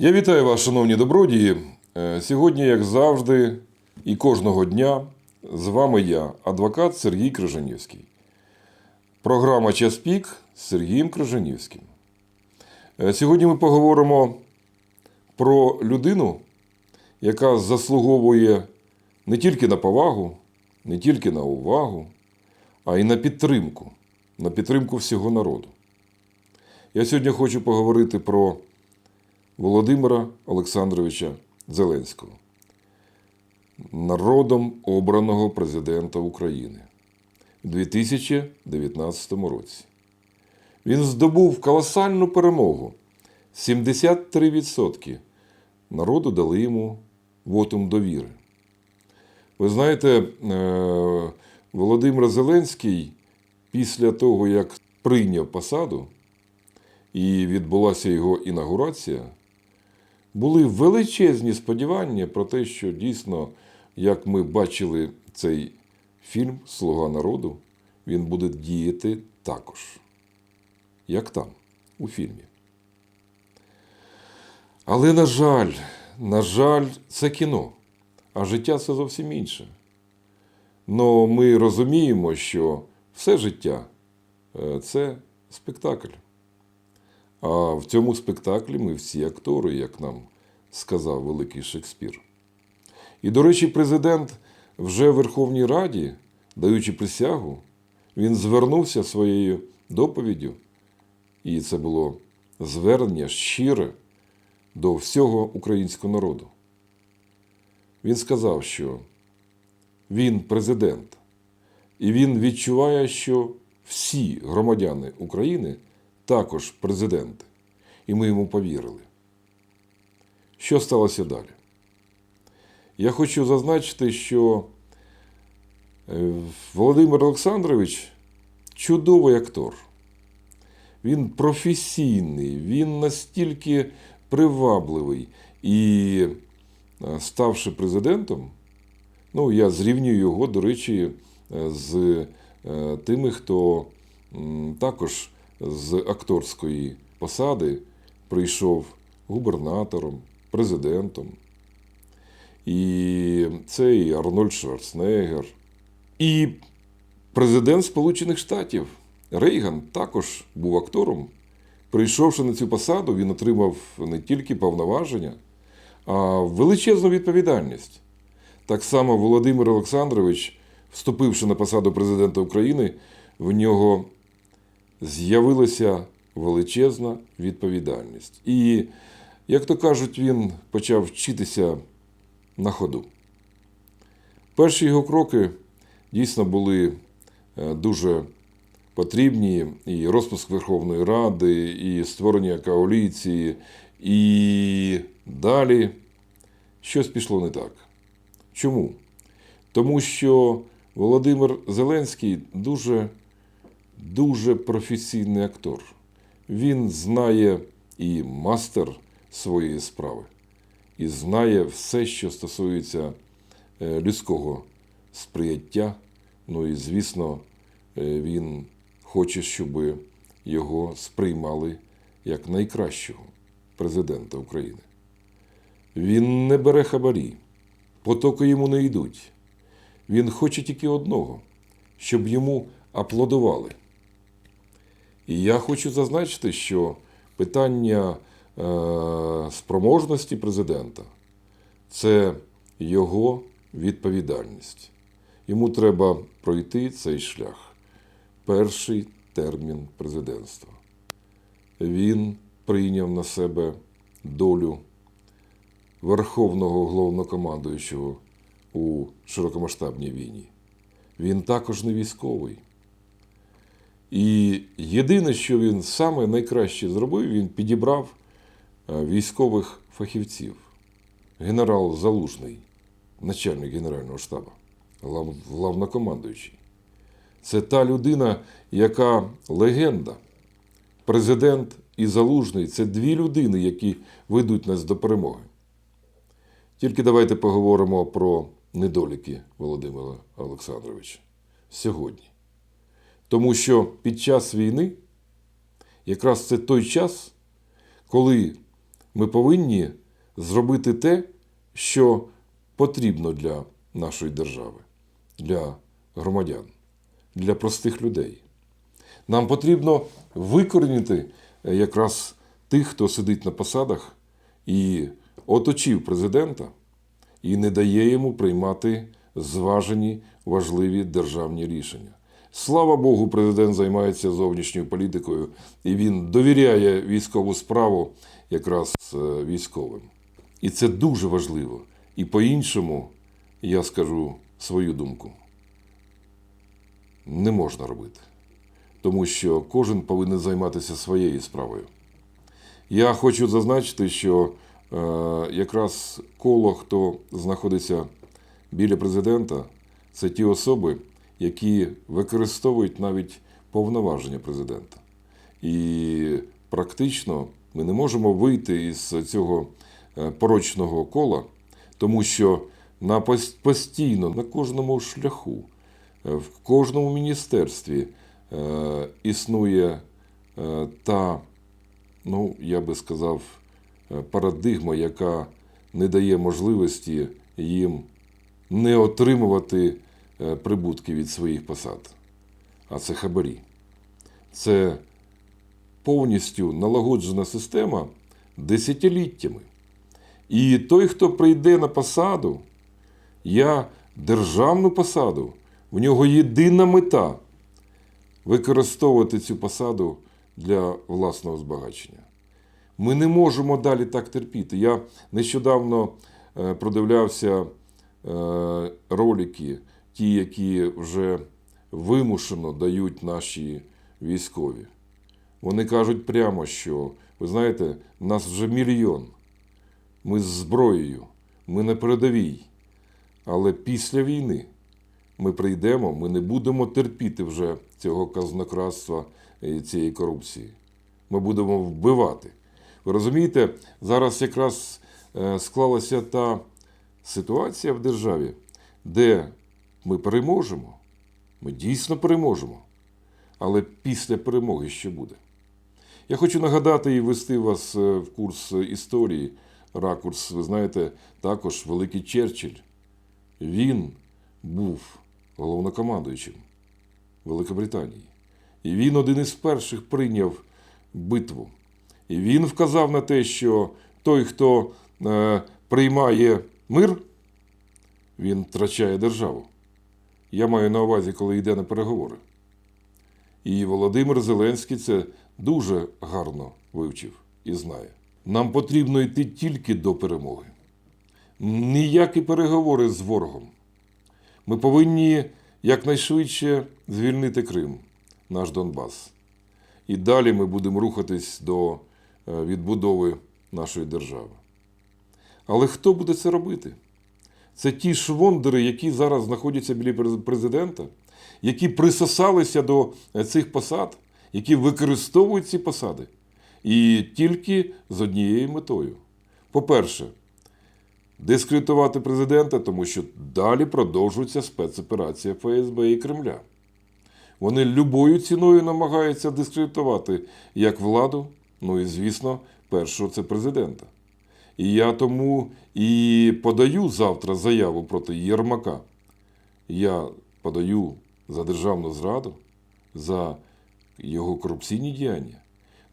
Я вітаю вас, шановні добродії. Е, Сьогодні, як завжди, і кожного дня з вами я, адвокат Сергій Крижанівський. Програма Час пік з Сергієм Крижанівським. Е, Сьогодні ми поговоримо про людину, яка заслуговує не тільки на повагу, не тільки на увагу, а й на підтримку, на підтримку всього народу. Я сьогодні хочу поговорити про Володимира Олександровича Зеленського, народом обраного президента України у 2019 році. Він здобув колосальну перемогу. 73% народу дали йому вотум довіри. Ви знаєте, е, Володимир Зеленський після того, як прийняв посаду і відбулася його інаугурація, були величезні сподівання про те, що дійсно, як ми бачили цей фільм Слуга народу, він буде діяти також, як там, у фільмі. Але, на жаль, на жаль, це кіно, а життя це зовсім інше. Но ми розуміємо, що все життя е, це спектакль. А в цьому спектаклі ми всі актори, як нам сказав великий Шекспір. І, до речі, президент вже в Верховній Раді, даючи присягу, він звернувся своєю доповіддю, і це було звернення щире до всього українського народу. Він сказав, що він президент, і він відчуває, що всі громадяни України також президенти. І ми йому повірили. Що сталося далі? Я хочу зазначити, що е, Володимир Олександрович чудовий актор. Він професійний, він настільки привабливий. І е, ставши президентом, ну, я зрівнюю його, до речі, е, з тими, хто також з акторської посади прийшов губернатором, президентом. І це і Арнольд Шварценеггер, і президент Сполучених Штатів Рейган також був актором. Прийшовши на цю посаду, він отримав не тільки повноваження, а величезну відповідальність. Так само Володимир Олександрович, вступивши на посаду президента України, в нього з'явилася величезна відповідальність. І, як то кажуть, він почав вчитися на ходу. Перші його кроки дійсно були е, дуже потрібні. І розпуск Верховної Ради, і створення коаліції, і далі щось пішло не так. Чому? Тому що Володимир Зеленський дуже, дуже професійний актор. Він знає і мастер своєї справи, і знає все, що стосується е, людського сприяття. Ну і, звісно, е, він хоче, щоб його сприймали як найкращого президента України. Він не бере хабарі, потоки йому не йдуть. Він хоче тільки одного, щоб йому аплодували. І я хочу зазначити, що питання е, спроможності президента це його відповідальність. Йому треба пройти цей шлях. Перший термін президентства. Він прийняв на себе долю верховного головнокомандуючого у широкомасштабній війні. Він також не військовий. І єдине, що він саме найкраще зробив, він підібрав е, військових фахівців. Генерал Залужний, начальник Генерального штабу, главнокомандуючий. Це та людина, яка легенда. Президент і Залужний це дві людини, які ведуть нас до перемоги. Тільки давайте поговоримо про недоліки Володимира Олександровича сьогодні. Тому що під час війни якраз це той час, коли Ми повинні зробити те, що потрібно для нашої держави, для громадян, для простих людей. Нам потрібно викорінити е, якраз тих, хто сидить на посадах і оточив президента і не дає йому приймати зважені важливі державні рішення. Слава Богу, президент займається зовнішньою політикою і він довіряє військову справу якраз е, військовим. І це дуже важливо. І по-іншому я скажу свою думку. Не можна робити. Тому що кожен повинен займатися своєю справою. Я хочу зазначити, що е, якраз коло, хто знаходиться біля президента, це ті особи, які використовують навіть повноваження президента. І практично ми не можемо вийти із цього е, порочного кола, тому що на постійно на кожному шляху, е, в кожному міністерстві е, існує та ну, я би сказав, парадигма, яка не дає можливості їм не отримувати прибутки від своїх посад. А це хабарі. Це повністю налагоджена система десятиліттями. І той, хто прийде на посаду, я державну посаду, в нього єдина мета використовувати цю посаду для власного збагачення. Ми не можемо далі так терпіти. Я нещодавно е, продивлявся е, ролики, ті, які вже вимушено дають наші військові. Вони кажуть прямо, що ви знаєте, нас вже мільйон. Ми з зброєю, ми на передовій. Але після війни ми прийдемо, ми не будемо терпіти вже цього казнократства і цієї корупції. Ми будемо вбивати. Ви розумієте, зараз якраз е, склалася та ситуація в державі, де ми переможемо. Ми дійсно переможемо. Але після перемоги що буде? Я хочу нагадати і ввести вас е, в курс історії. Ракурс, ви знаєте, також великий Черчилль. Він був головнокомандуючим Великобританії. І він один із перших прийняв битву. І він вказав на те, що той, хто е, приймає мир, він втрачає державу. Я маю на увазі, коли йде на переговори. І Володимир Зеленський це дуже гарно вивчив і знає. Нам потрібно йти тільки до перемоги. Ніякі переговори з ворогом. Ми повинні якнайшвидше звільнити Крим, наш Донбас. І далі ми будемо рухатись до е, відбудови нашої держави. Але хто буде це робити? Це ті швондери, які зараз знаходяться біля президента, які присосалися до е, цих посад, які використовують ці посади. І тільки з однією метою. По-перше, дискредитувати президента, тому що далі продовжується спецоперація ФСБ і Кремля. Вони любою ціною намагаються дискредитувати як владу, ну і, звісно, першого це президента. І я тому і подаю завтра заяву проти Єрмака. Я подаю за державну зраду, за його корупційні діяння.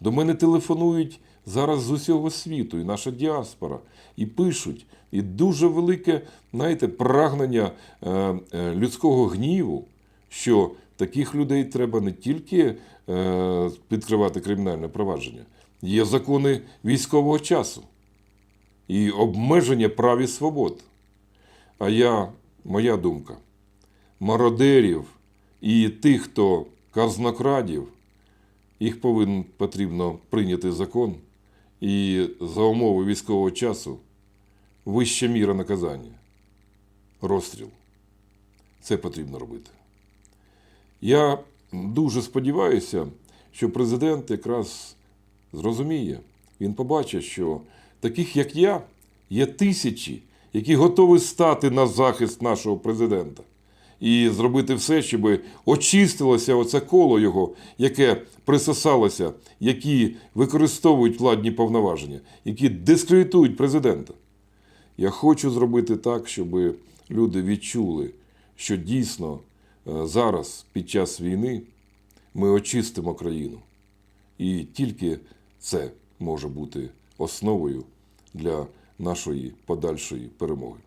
До мене телефонують зараз з усього світу, і наша діаспора, і пишуть, і дуже велике, знаєте, прагнення е, е, людського гніву, що таких людей треба не тільки е, підкривати кримінальне провадження, є закони військового часу і обмеження прав і свобод. А я, моя думка, мародерів і тих, хто казнокрадів, їх повинен потрібно прийняти закон і за умови військового часу вища міра наказання. Розстріл. Це потрібно робити. Я дуже сподіваюся, що президент якраз зрозуміє, він побачить, що таких, як я, є тисячі, які готові стати на захист нашого президента. і зробити все, щоб очистилося оце коло його, яке присосалося, які використовують владні повноваження, які дискредитують президента. Я хочу зробити так, щоб люди відчули, що дійсно е, зараз, під час війни, ми очистимо країну. І тільки це може бути основою для нашої подальшої перемоги.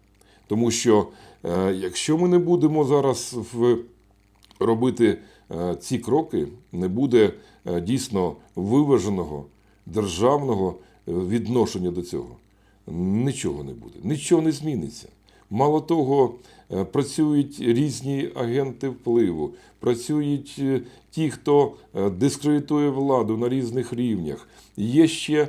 Тому що е, якщо ми не будемо зараз в, робити е, ці кроки, не буде е, дійсно виваженого державного відношення до цього. Нічого не буде, нічого не зміниться. Мало того, е, працюють різні агенти впливу, працюють е, ті, хто е, дискредитує владу на різних рівнях. Є ще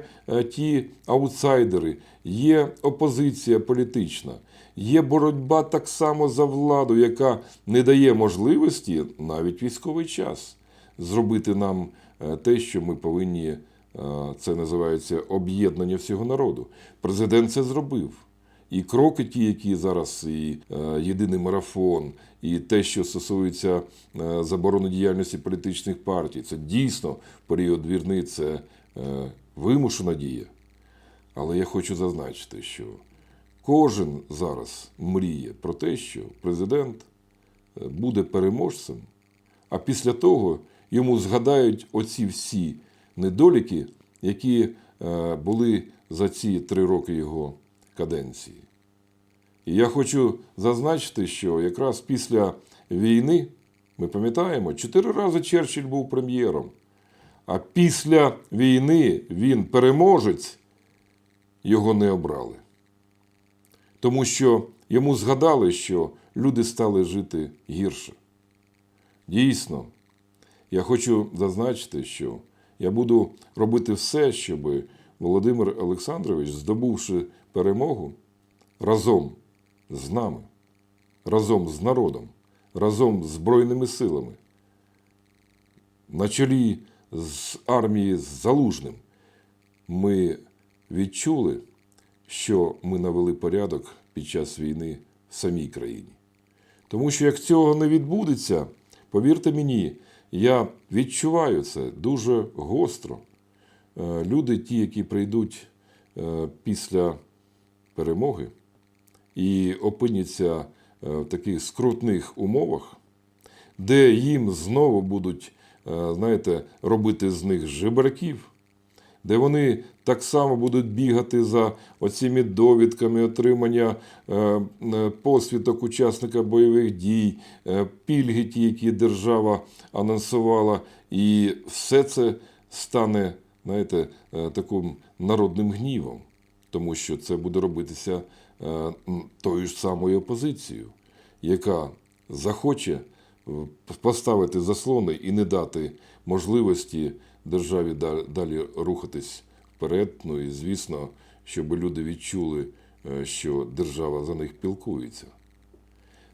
ті аутсайдери, є опозиція політична, є боротьба так само за владу, яка не дає можливості навіть військовий час зробити нам те, що ми повинні. Це називається об'єднання всього народу. Президент це зробив. І кроки, ті, які зараз, і е, єдиний марафон, і те, що стосується е, заборони діяльності політичних партій, це дійсно період війни це е, вимушена дія. Але я хочу зазначити, що кожен зараз мріє про те, що президент буде переможцем, а після того йому згадають оці всі недоліки, які були за ці три роки його каденції. І я хочу зазначити, що якраз після війни, ми пам'ятаємо, чотири рази Черчилль був прем'єром, а після війни він переможець, його не обрали. Тому що йому згадали, що люди стали жити гірше. Дійсно, я хочу зазначити, що я буду робити все, щоб Володимир Олександрович, здобувши перемогу, разом з нами, разом з народом, разом з Збройними силами, на чолі з армії з Залужним, ми відчули, що ми навели порядок під час війни в самій країні. Тому що як цього не відбудеться, повірте мені, я відчуваю це дуже гостро. Е, Люди, ті, які прийдуть е, після перемоги і опиняться е, в таких скрутних умовах, де їм знову будуть, е, знаєте, робити з них жебраків, де вони так само будуть бігати за оціми довідками отримання е, посвідок учасника бойових дій, пільги, ті, які держава анонсувала, і все це стане, знаєте, таким народним гнівом, тому що це буде робитися е, тою ж самою опозицією, яка захоче е, поставити заслони і не дати можливості державі далі рухатись вперед. Ну і звісно, щоб люди відчули, е, що держава за них пілкується.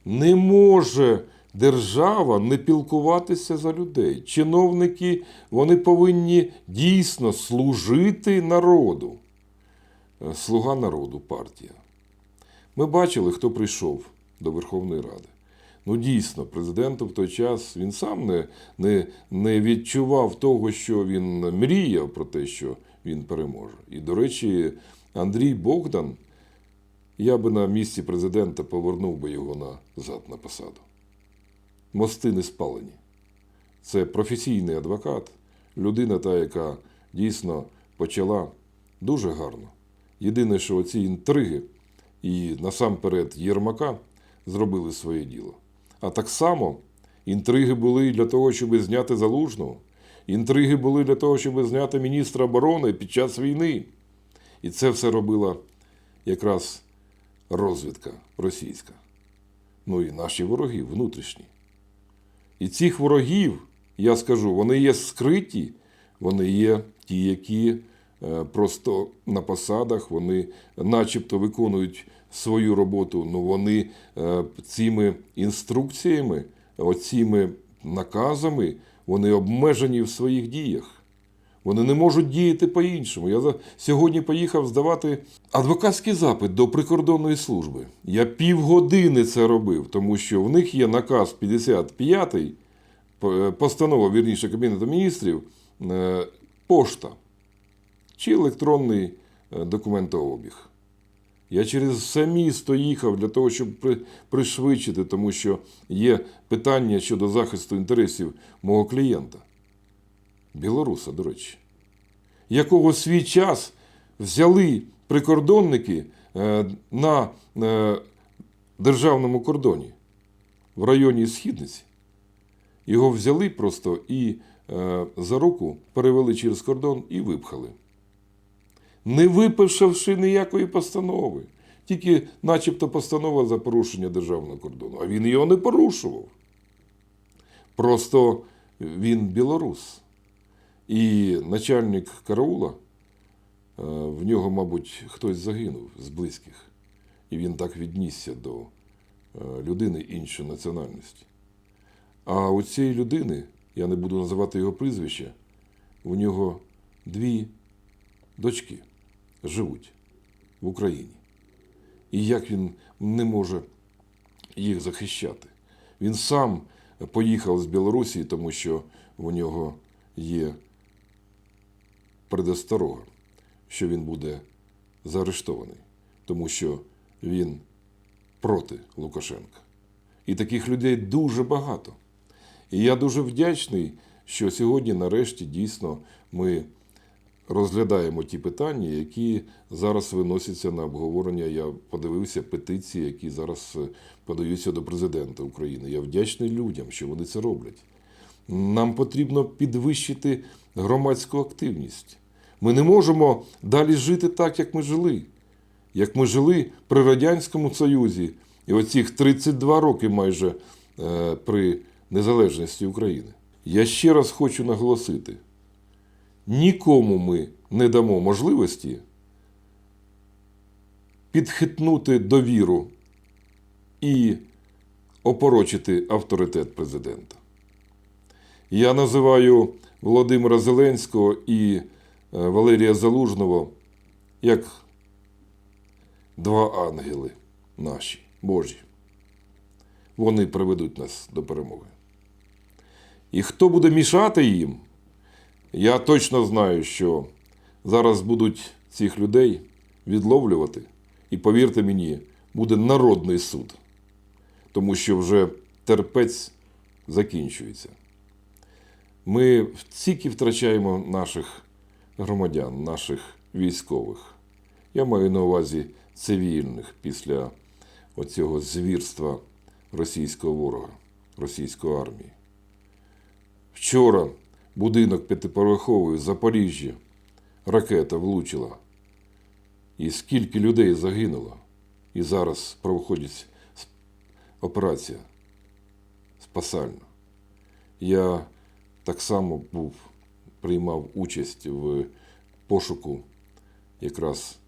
Не може держава не пілкуватися за людей. Чиновники вони повинні дійсно служити народу. Е, Слуга народу партія. Ми бачили, хто прийшов до Верховної Ради. Ну, дійсно, президент в той час він сам не, не, не відчував того, що він мріяв про те, що він переможе. І, до речі, Андрій Богдан, я би на місці президента повернув би його назад на посаду. Мости не спалені. Це професійний адвокат, людина та, яка дійсно почала дуже гарно. Єдине, що оці інтриги і насамперед Єрмака зробили своє діло. А так само інтриги були для того, щоб зняти залужного. Інтриги були для того, щоб зняти міністра оборони під час війни. І це все робила якраз розвідка російська. Ну і наші вороги внутрішні. І цих ворогів, я скажу, вони є скриті, вони є ті, які просто на посадах, вони начебто виконують свою роботу, але вони е, цими інструкціями, оціми наказами, вони обмежені в своїх діях. Вони не можуть діяти по-іншому. Я сьогодні поїхав здавати адвокатський запит до прикордонної служби. Я півгодини це робив, тому що в них є наказ 55 п- постанова, вірніше, Кабінету міністрів, е, пошта чи електронний е, документообіг. Я через все місто їхав для того, щоб пришвидшити, тому що є питання щодо захисту інтересів мого клієнта. Білоруса, до речі, якого свій час взяли прикордонники е, на е, державному кордоні в районі Східниці. Його взяли просто і за руку перевели через кордон і випхали. Не виписавши ніякої постанови. Тільки, начебто, постанова за порушення державного кордону. А він його не порушував. Просто він білорус. І начальник караула, е, в нього, мабуть, хтось загинув з близьких. І він так віднісся до е, людини іншої національності. А у цієї людини, я не буду називати його прізвище, у нього дві дочки живуть в Україні. І як він не може їх захищати? Він сам поїхав з Білорусі, тому що у нього є предосторога, що він буде заарештований, тому що він проти Лукашенка. І таких людей дуже багато. І я дуже вдячний, що сьогодні, нарешті, дійсно ми розглядаємо ті питання, які зараз виносяться на обговорення. Я подивився петиції, які зараз е, подаються до президента України. Я вдячний людям, що вони це роблять. Нам потрібно підвищити громадську активність. Ми не можемо далі жити так, як ми жили. Як ми жили при Радянському Союзі, і оцих 32 роки майже е, при незалежності України. Я ще раз хочу наголосити: нікому ми не дамо можливості підхитнути довіру і опорочити авторитет президента. Я називаю Володимира Зеленського і е, Валерія Залужного як два ангели наші, Божі. Вони приведуть нас до перемоги. І хто буде мішати їм, я точно знаю, що зараз будуть цих людей відловлювати. І повірте мені, буде народний суд, тому що вже терпець закінчується. Ми тільки втрачаємо наших громадян, наших військових. Я маю на увазі цивільних після оцього звірства російського ворога, російської армії. Вчора будинок п'ятиповерховий в Запоріжжі ракета влучила. І скільки людей загинуло. І зараз проходить операція спасальна. Я так само був, приймав участь в пошуку якраз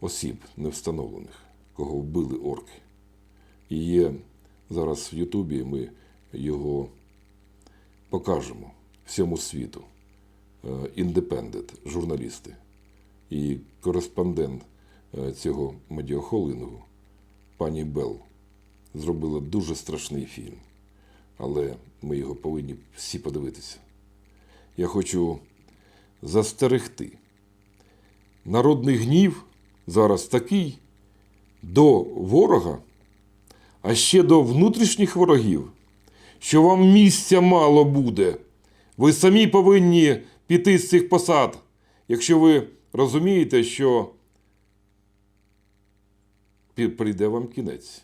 осіб невстановлених, кого вбили орки. І є зараз в Ютубі ми його покажемо всьому світу. Індепендент, журналісти і кореспондент е, цього медіахолдингу, пані Белл, зробила дуже страшний фільм. Але ми його повинні всі подивитися. Я хочу застерегти. Народний гнів зараз такий до ворога, а ще до внутрішніх ворогів, що вам місця мало буде. Ви самі повинні піти з цих посад, якщо ви розумієте, що прийде вам кінець.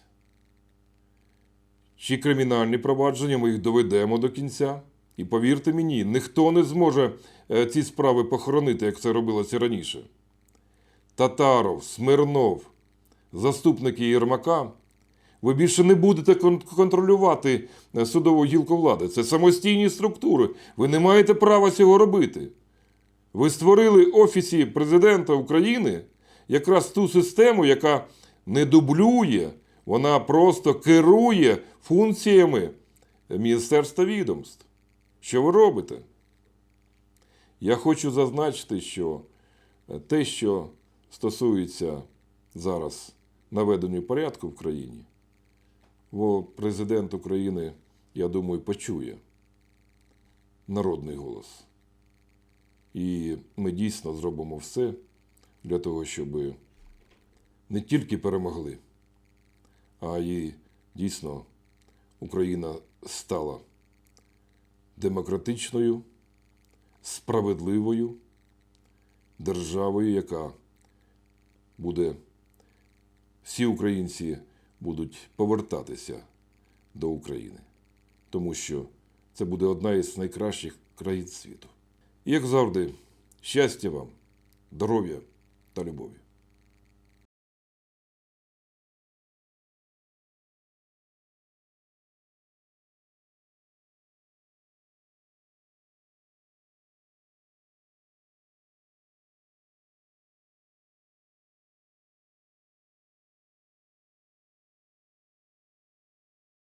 Чи кримінальні провадження ми їх доведемо до кінця. І повірте мені, ніхто не зможе е, ці справи похоронити, як це робилося раніше. Татаров, Смирнов, заступники Єрмака, ви більше не будете контролювати е, судову гілку влади. Це самостійні структури. Ви не маєте права цього робити. Ви створили Офісі президента України якраз ту систему, яка не дублює, вона просто керує функціями Міністерства відомств. Що ви робите? Я хочу зазначити, що е, те, що стосується зараз наведення порядку в країні, бо президент України, я думаю, почує народний голос. І ми дійсно зробимо все для того, щоб не тільки перемогли, а й дійсно Україна стала демократичною, справедливою державою, яка буде, всі українці будуть повертатися до України, тому що це буде одна із найкращих країн світу. І як завжди, щастя вам, здоров'я та любові.